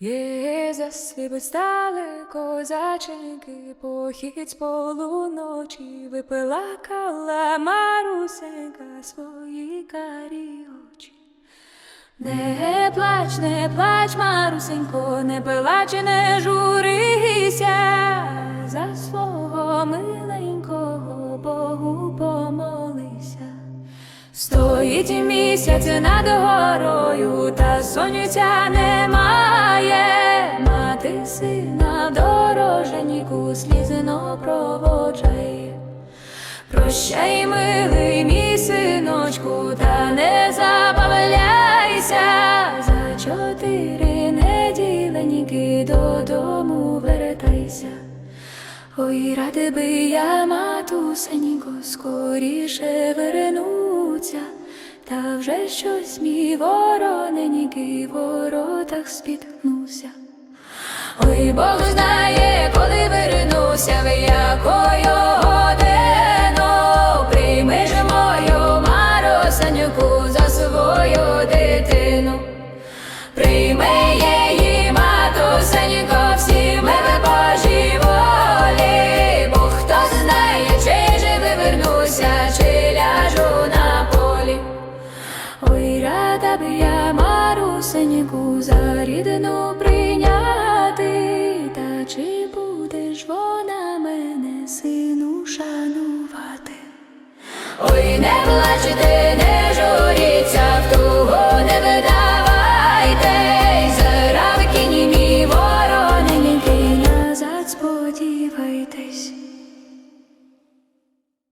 Є засвіби стали козаченьки, похід з полуночі випила кала Марусенька свої карі очі. Не плач, не плач, Марусенько, не плач, і не журися, за свого миленького Богу помолися. Стоїть місяць над горою, та сонця немає. Мати сина дороженьку слізно проводжає. Прощай, милий мій синочку, та не забавляйся. За чотири неділеньки додому вертайся. Ой, ради би я, матусенько, скоріше вернуться, та вже щось мій вороненький в воротах спіткнувся. Ой, Бог знає, коли вернуся, в якою годину прийми ж мою Маросеньку за свою дитину. Прийми її, матусенько, всі ми Божій волі, бо хто знає, чи живи вернуся, чи ляжу на полі. Ой, рада би я Марусеньку за рідну прийняти, гнівайтесь.